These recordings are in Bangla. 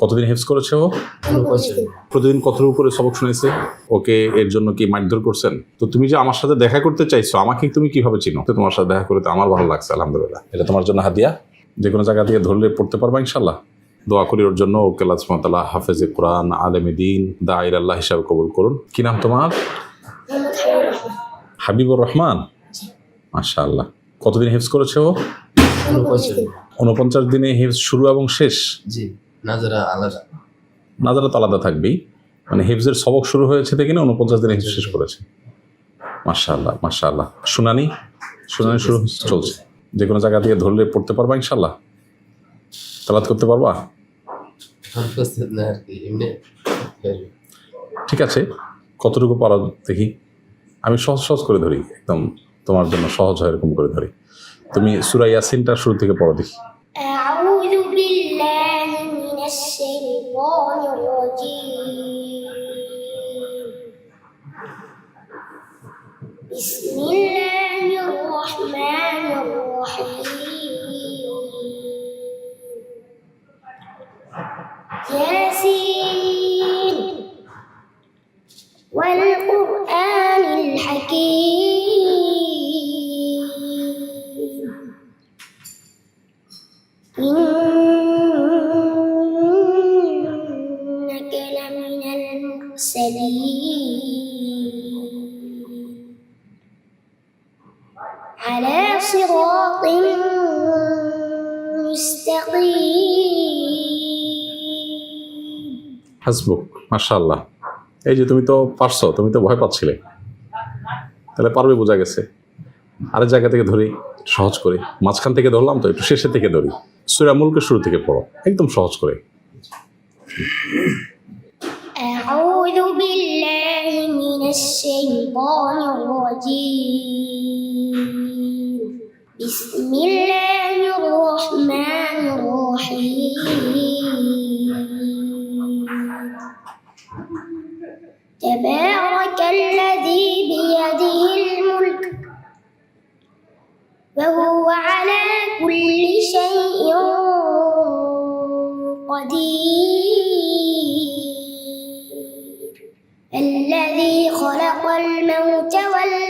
কতদিন হেফজ করেছে ও? প্রতিদিন কতর উপরে সবক শুনেছে ওকে এর জন্য কি মারধর করছেন? তো তুমি যে আমার সাথে দেখা করতে চাইছো আমাকে তুমি কীভাবে চিনো? তো তোমার সাথে দেখা করতে আমার ভালো লাগছে আলহামদুলিল্লাহ। এটা তোমার জন্য হাদিয়া। যে কোনো জায়গা থেকে ধরলে পড়তে পারবা ইনশাল্লাহ দোয়া করি ওর জন্য। ওকে লাজমতাল্লাহ হাফেজে কোরআন আলেমে দিন দা দায়ের আল্লাহ হিসাবে কবুল করুন। কি নাম তোমার? হাবিবুর রহমান। মাশা আল্লাহ কতদিন হেফজ করেছে ও? উনপঞ্চাশ দিনে। হেফজ শুরু এবং শেষ? জি। নাজারা আলাদা। নাজারা তো আলাদা থাকবেই। মানে হিফজের সবক শুরু হয়েছে থেকে না উনপঞ্চাশ দিনে হিফজ শেষ করেছে। মাশাআল্লাহ মাশাআল্লাহ। শুনানি শুনানি শুরু চলছে। যে কোনো জায়গা থেকে ধরলে পড়তে পারবা ইনশাল্লাহ তালাত করতে পারবা? ঠিক আছে কতটুকু পারা দেখি। আমি সহজ সহজ করে ধরি একদম তোমার জন্য সহজ হয় এরকম করে ধরি। তুমি সুরাইয়াসিনটা শুরু থেকে পড়া দেখি। الشيطان الرجيم. بسم الله الرحمن الرحيم. ياسين. والقرآن الحكيم. صراط مستقيم হাসবুক মাশাআল্লাহ এই যে তুমি তো পারছো তুমি তো ভয় পাচ্ছিলে তাহলে পারবে বোঝা গেছে আরেক জায়গা থেকে ধরি সহজ করে মাঝখান থেকে ধরলাম তো একটু শেষের থেকে ধরি সুরা মুলকে শুরু থেকে পড়ো একদম সহজ করে أعوذ بالله من الشيطان الرجيم بسم الله الرحمن الرحيم. تبارك الذي بيده الملك وهو على كل شيء قدير. الذي خلق الموت والحياة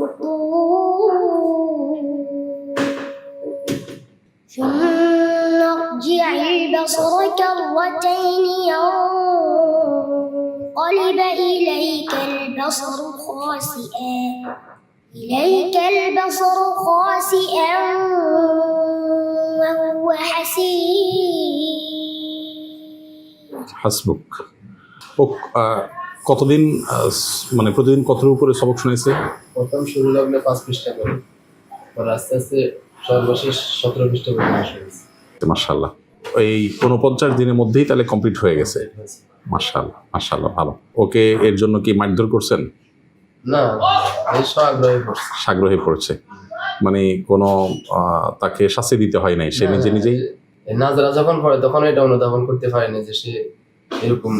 فطور ثم ارجع البصر كرتين ينقلب إليك البصر خاسئا إليك البصر خاسئا وهو حسير হাসবুক ও আহ, কতদিন আহ, স- মানে প্রতিদিন কতর উপরে সবক শুনেছে প্রথম শুরু লাগলে পাঁচ পৃষ্ঠা করে। পর আস্তে আস্তে সর্বশেষ সতেরো পৃষ্ঠা পর্যন্ত শুনেছি মার্শাল্লাহ এই উনপঞ্চাশ দিনের মধ্যেই তাহলে কমপ্লিট হয়ে গেছে? মার্শাল্লাহ মার্শাল্লাহ ভালো। ওকে এর জন্য কি মারধর করছেন? না সাগ্রহে পড়ছে। মানে কোনো তাকে শাস্তি দিতে হয় নাই সে নিজে নিজেই? নাজারা যখন পড়ে তখন এটা অনুধাবন করতে পারে না যে সে এরকম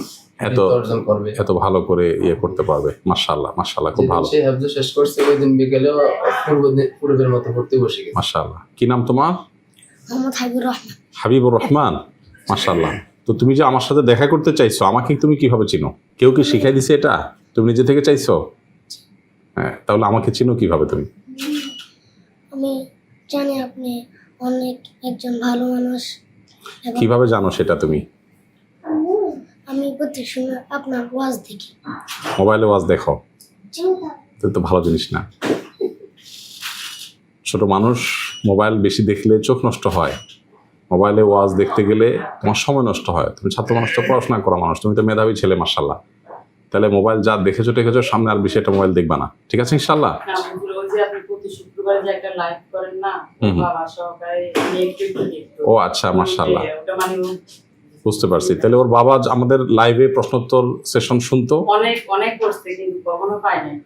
এত অর্জন করবে। এত ভালো করে ইয়ে করতে পারবে। মার্শাল্লাহ মার্শাল্লাহ খুব ভালো। সে হাফজ শেষ করছে ওই দিন বিকেলেও পূর্ব পূর্বের মতো পড়তে বসে গেছে। মার্শাল্লাহ কি নাম তোমার? মোহাম্মদ হাবিবুর রহমান। হাবিবুর রহমান? মার্শাল্লাহ তো তুমি যে আমার সাথে দেখা করতে চাইছো আমাকে তুমি কীভাবে চিনো? কেউ কি শিখাই দিছে এটা? তুমি নিজে থেকে চাইছো? হ্যাঁ তাহলে আমাকে চিনো কীভাবে তুমি? আমি জানি আপনি অনেক একজন ভালো মানুষ। কীভাবে জানো সেটা তুমি? প্রত্যেক সময় আপনার ওয়াজ দেখি। মোবাইলে ওয়াজ দেখো। তো তো ভালো জিনিস না। ছোট মানুষ মোবাইল বেশি দেখলে চোখ নষ্ট হয়। মোবাইলে ওয়াজ দেখতে গেলে তোমার সময় নষ্ট হয়। তুমি ছাত্র মানুষ তো পড়াশোনা করা মানুষ তুমি তো মেধাবী ছেলে মার্শাল্লাহ তাহলে মোবাইল যা দেখেছ টেকেছো সামনে আর বেশি একটা মোবাইল দেখবা না। ঠিক আছে ইনশাল্লাহ ও আচ্ছা ও বুঝতে পারছি। তাহলে ওর বাবা আমাদের লাইভে প্রশ্নোত্তর সেশন শুনতো? অনেক অনেক করছে কিন্তু কখনো পায় নাই।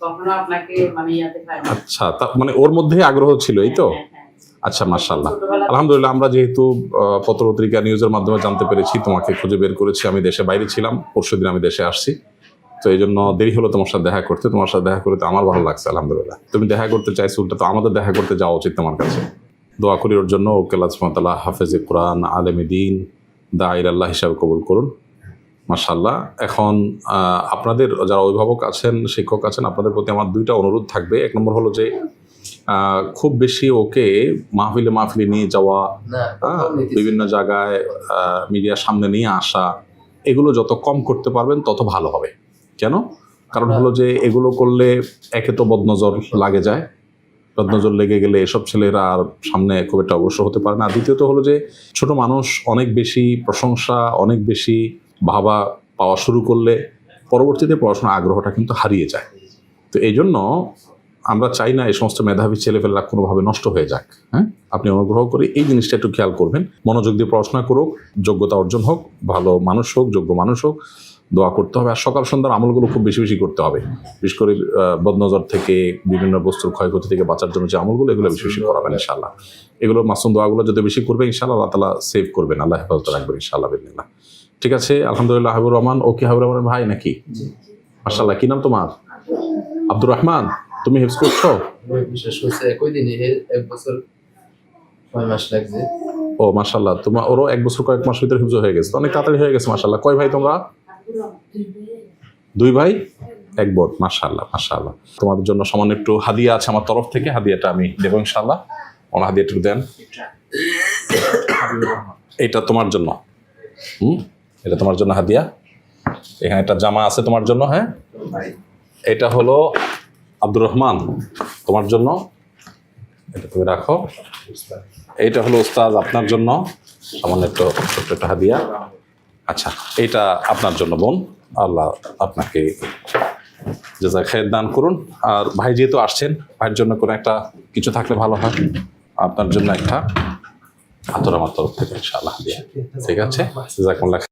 কখনো আপনাকে মানে ইয়াতে না আচ্ছা তা মানে ওর মধ্যে আগ্রহ ছিল এই তো? হ্যাঁ, হ্যাঁ। আচ্ছা মাশাআল্লাহ। আলহামদুলিল্লাহ আমরা যেহেতু পত্রপত্রিকা নিউজের মাধ্যমে জানতে পেরেছি তোমাকে খুঁজে বের করেছি আমি দেশে বাইরে ছিলাম পরশুদিন আমি দেশে আসছি। তো এই জন্য দেরি হলো তোমার সাথে দেখা করতে তোমার সাথে দেখা করতে আমার ভালো লাগছে আলহামদুলিল্লাহ। তুমি দেখা করতে চাইছো উল্টা তো আমাদের দেখা করতে যাওয়া উচিত তোমার কাছে। দোয়া করি ওর জন্য ওকে লাজমতাল্লাহ হাফেজে কোরআন আলেমে দিন দায়ের আল্লাহ হিসাবে কবুল করুন। মাশাল্লাহ এখন আপনাদের যারা অভিভাবক আছেন শিক্ষক আছেন আপনাদের প্রতি আমার দুইটা অনুরোধ থাকবে। এক নম্বর হলো যে খুব বেশি ওকে মাহফিলে মাহফিলে নিয়ে যাওয়া হ্যাঁ। বিভিন্ন জায়গায় মিডিয়ার সামনে নিয়ে আসা এগুলো যত কম করতে পারবেন তত ভালো হবে। কেন? কারণ হলো যে এগুলো করলে একে তো বদনজর লাগে যায়। বদনজর লেগে গেলে এসব ছেলেরা আর সামনে খুব একটা অবশ্য হতে পারে না। দ্বিতীয়ত হলো যে, ছোট মানুষ অনেক বেশি প্রশংসা, অনেক বেশি ভাবা পাওয়া শুরু করলে পরবর্তীতে পড়াশোনার আগ্রহটা কিন্তু হারিয়ে যায়। তো এই জন্য আমরা চাই না এই সমস্ত মেধাবী ছেলেপেলেরা কোনোভাবে নষ্ট হয়ে যাক হ্যাঁ? আপনি অনুগ্রহ করে এই জিনিসটা একটু খেয়াল করবেন। মনোযোগ দিয়ে পড়াশোনা করুক, যোগ্যতা অর্জন হোক, ভালো মানুষ হোক, যোগ্য মানুষ হোক দোয়া করতে হবে। আর সকাল সন্ধ্যার আমলগুলো খুব বেশি বেশি করতে হবে। বিশেষ করে বদনজর থেকে বিভিন্ন বস্তুর ক্ষয়ক্ষতি থেকে বাঁচার জন্য যে আমলগুলো এগুলো বেশি বেশি করাবেন ইনশাল্লাহ এগুলো মাসুম দোয়াগুলো যদি বেশি করবে ইনশাল্লাহ আল্লাহ তালা সেভ করবেন। আল্লাহ হেফাজত রাখবেন ইনশাল্লাহ বিদিনিল্লাহ ঠিক আছে? আলহামদুলিল্লাহ হাবিবুর রহমান। ও কি হাবিবুর রহমানের ভাই নাকি? মার্শাল্লাহ কি নাম তোমার? আব্দুর রহমান তুমি হেফজ করছ? আমি বিশেষ করছে একই দিনে এক বছর মাস লাগছে। ও মাশাল্লাহ তোমার ওরও এক বছর কয়েক মাস ভিতরে হিফজ হয়ে গেছে। অনেক তাড়াতাড়ি হয়ে গেছে মাশাল্লাহ কয় ভাই তোমরা? দুই ভাই, এক বোন মাশাল্লাহ মাশাল্লাহ তোমাদের জন্য সামান্য একটু হাদিয়া আছে আমার তরফ থেকে, হাদিয়াটা আমি দেবো ইনশাল্লাহ ওনার হাদিয়া একটু দেন। এটা তোমার জন্য। হুম? এটা তোমার জন্য হাদিয়া। এখানে একটা জামা আছে তোমার জন্য হ্যাঁ? এটা হলো আব্দুর রহমান, তোমার জন্য। এটা তুমি রাখো। এইটা হলো উস্তাদ, আপনার জন্য। সামান্য একটু, ছোট্ট একটা হাদিয়া। আচ্ছা এটা আপনার জন্য বোন। আল্লাহ আপনাকে যেটা খেয়ে দান করুন। আর ভাই যেহেতু আসছেন, ভাইয়ের জন্য কোনো একটা কিছু থাকলে ভালো হয়। আপনার জন্য একটা আতর আমার তরফ থেকে ইনশাআল্লাহ ঠিক আছে?